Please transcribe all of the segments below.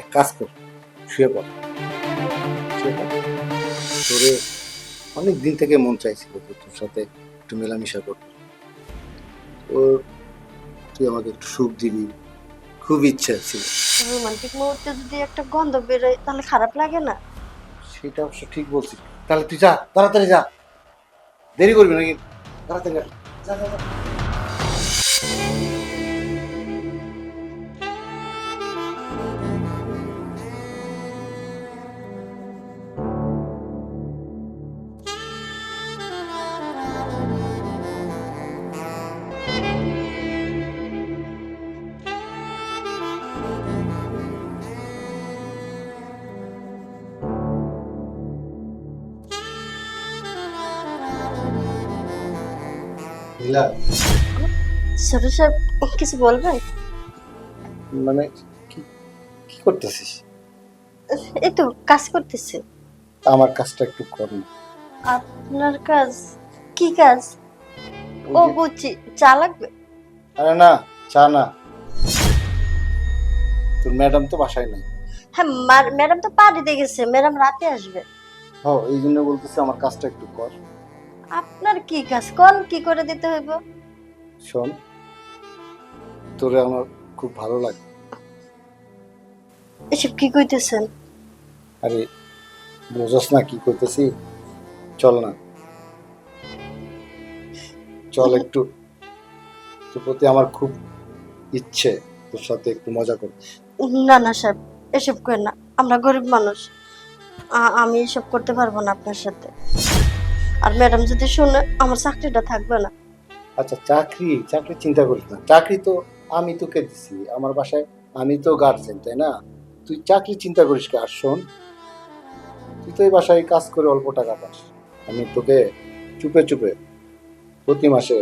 এক কাজ কর শুয়ে পড়। শুয়ে পড়। তোরে অনেক দিন থেকে মন চাইছিল যে তোর সাথে একটু মেলামেশা করতে। ওর তুই আমাকে একটু সুখ দিবি খুব ইচ্ছা ছিল। রোমান্টিক মুহূর্তে যদি একটা গন্ধ বেরোয় তাহলে খারাপ লাগে না? সেটা অবশ্য ঠিক বলছিস তাহলে তুই যা তাড়াতাড়ি যা। দেরি করবি নাকি? তাড়াতাড়ি যা। যা যা, নীলা ছোট সাহেব কিছু বলবেন? মানে কি করতেছিস? এই তো কাজ করতেছে। আমার কাজটা একটু কর না। আপনার কাজ? কি কাজ? ও বুঝছি চা লাগবে? আরে না চা না। তোর ম্যাডাম তো বাসায় নাই। হ্যাঁ ম্যাডাম তো পার্টিতে গেছে ম্যাডাম রাতে আসবে। হ এই জন্য বলতেছি আমার কাজটা একটু কর। আপনার কি কাজ? কোন কি করে দিতে হইব? শোন তোরে আমার খুব ভালো লাগে। এসব কি কইতেছেন? আরে বোঝস না কি করতেছি চল না। চল একটু। তোর প্রতি আমার খুব ইচ্ছে তোর সাথে একটু মজা কর। না না সাহেব এসব করেন না। আমরা গরিব মানুষ। আমি এসব করতে পারব না আপনার সাথে। আর ম্যাডাম যদি শুনে আমার চাকরিটা থাকবে না। আচ্ছা চাকরি চাকরি চিন্তা করিস না। চাকরি তো আমি তোকে দিছি আমার বাসায় আমি তো গার্জেন তাই না? তুই চাকরি চিন্তা করিস কি? আর শোন তুই তো এই বাসায় কাজ করে অল্প টাকা পাস। আমি তোকে চুপে চুপে প্রতি মাসে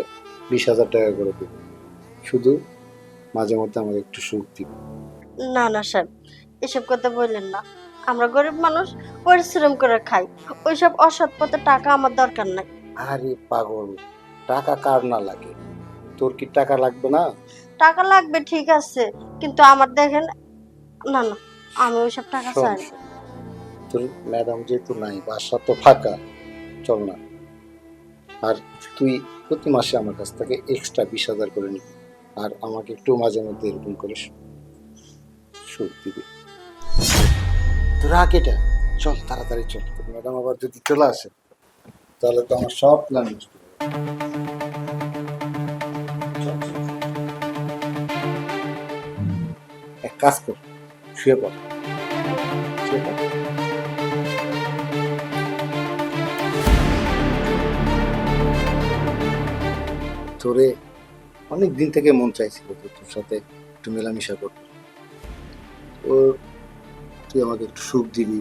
বিশ হাজার টাকা করে দেব। শুধু মাঝে মধ্যে আমাকে একটু সুখ দিবি। না না সাহেব এসব কথা বললেন না। আমরা গরিব মানুষ পরিশ্রম করে খাই। ওইসব অসৎ পথে টাকা আমার দরকার নাই। আরে পাগল টাকা কার না লাগে? তোর কি টাকা লাগবে না? টাকা লাগবে ঠিক আছে কিন্তু আমার দেখেন না না আমি ওইসব টাকা শোন, চাই না। তোর ম্যাডাম যেহেতু নাই বাসা তো ফাঁকা চল না। আর তুই প্রতি মাসে আমার কাছ থেকে এক্সট্রা বিশ হাজার করে নিবি আর আমাকে একটু মাঝে মধ্যে এরকম করে সু- সুখ দিবি তোর আগেটা চল, তাড়াতাড়ি চল। ম্যাডাম আবার যদি চলে আসে, তাহলে তো আমার সব প্ল্যান নষ্ট। এক কাজ কর, শুয়ে পড়। শুয়ে পড়। তোরে অনেক দিন থেকে মন চাইছিল তোর সাথে একটু মেলামেশা করতে। ওর তুই আমাকে একটু সুখ দিবি।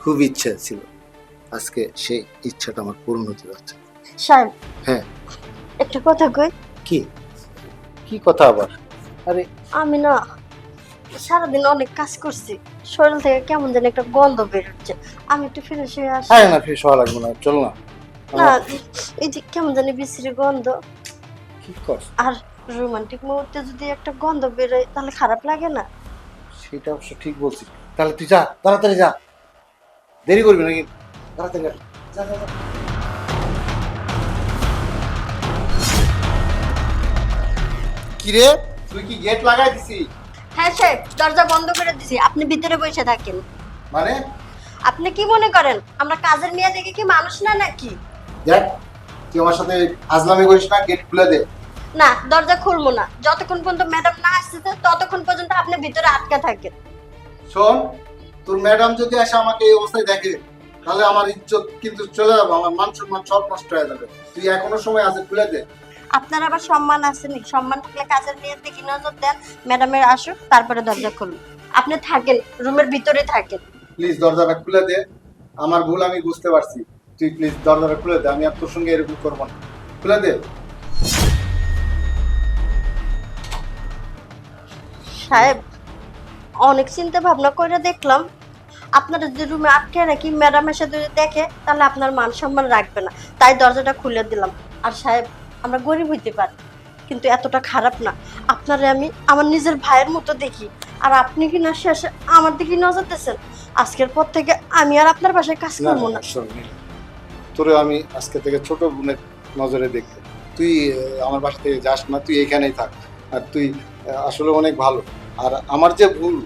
খুব ইচ্ছা ছিল। আজকে সেই ইচ্ছাটা আমার পূরণ হতে যাচ্ছে। সাহেব হ্যাঁ। একটা কথা কই? কি? কি কথা আবার? আরে আমি না সারাদিন অনেক কাজ করছি। শরীর থেকে কেমন যেন একটা গন্ধ বের হচ্ছে। আমি একটু ফ্রেশ হয়ে আসি হ্যাঁ না ফ্রেশ হওয়া লাগবে না চল না। না এই যে কেমন জানি বিশ্রী গন্ধ। কি কর আর রোমান্টিক মুহূর্তে যদি একটা গন্ধ বেরোয় তাহলে খারাপ লাগে না? সেটা অবশ্য ঠিক বলছিস। তাহলে তুই যা তাড়াতাড়ি যা। দেরি করবি নাকি? তাড়াতাড়ি যা। কিরে তুই কি গেট লাগাই দিছি? হ্যাঁ দরজা বন্ধ করে দিছি। আপনি ভিতরে বসে থাকেন। মানে? আপনি কি মনে করেন আমরা কাজের মেয়ে দেখে কি মানুষ না নাকি? দেখ তুই আমার সাথে আজলামি করিস না গেট খুলে দে। না দরজা খুলবো না। যতক্ষণ পর্যন্ত ম্যাডাম না আসতেছে ততক্ষণ পর্যন্ত আপনি ভিতরে আটকা থাকেন। শোন তোর ম্যাডাম যদি আসে আমাকে এই অবস্থায় দেখে তাহলে আমার ইজ্জত কিন্তু চলে যাবে আমার মান সম্মান সব নষ্ট হয়ে যাবে। তুই এখনও সময় আছে খুলে দে। আপনার আবার সম্মান আছে নি? সম্মান থাকলে কাজের মেয়ের দিকে নজর দেন ম্যাডামের আসুক তারপরে দরজা খুলুন। আপনি থাকেন রুমের ভিতরে থাকেন। প্লিজ দরজাটা খুলে দে। আমার ভুল আমি বুঝতে পারছি। তুই প্লিজ দরজাটা খুলে দে আমি আর তোর সঙ্গে এরকম করব না। খুলে দে। সাহেব অনেক চিন্তা ভাবনা করে দেখলাম আপনারা যদি রুমে আটকে রাখি ম্যাডাম এসে যদি দেখে তাহলে আপনার মান সম্মান রাখবে না। তাই দরজাটা খুলে দিলাম। আর সাহেব আমরা গরিব হইতে পারি কিন্তু এতটা খারাপ না। আপনারে আমি আমার নিজের ভাইয়ের মতো দেখি। আর আপনি কি না শেষে আমার দিকে নজর দিচ্ছেন আজকের পর থেকে আমি আর আপনার বাসায় কাজ করব না, না তোরে আমি আজকে থেকে ছোট বোনের নজরে দেখব। তুই আমার বাসা থেকে যাস না তুই এখানেই থাক। আর তুই আসলে অনেক ভালো। আর আমার যে ভুল,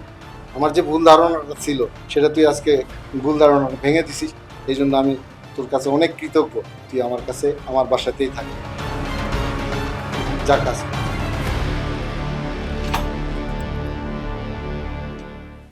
আমার যে ভুল ধারণাটা ছিল, সেটা তুই আজকে ভুল ধারণাটা ভেঙে দিছিস। এই জন্য আমি তোর কাছে অনেক কৃতজ্ঞ। তুই আমার কাছে, আমার বাসাতেই থাকি। যাক আজকে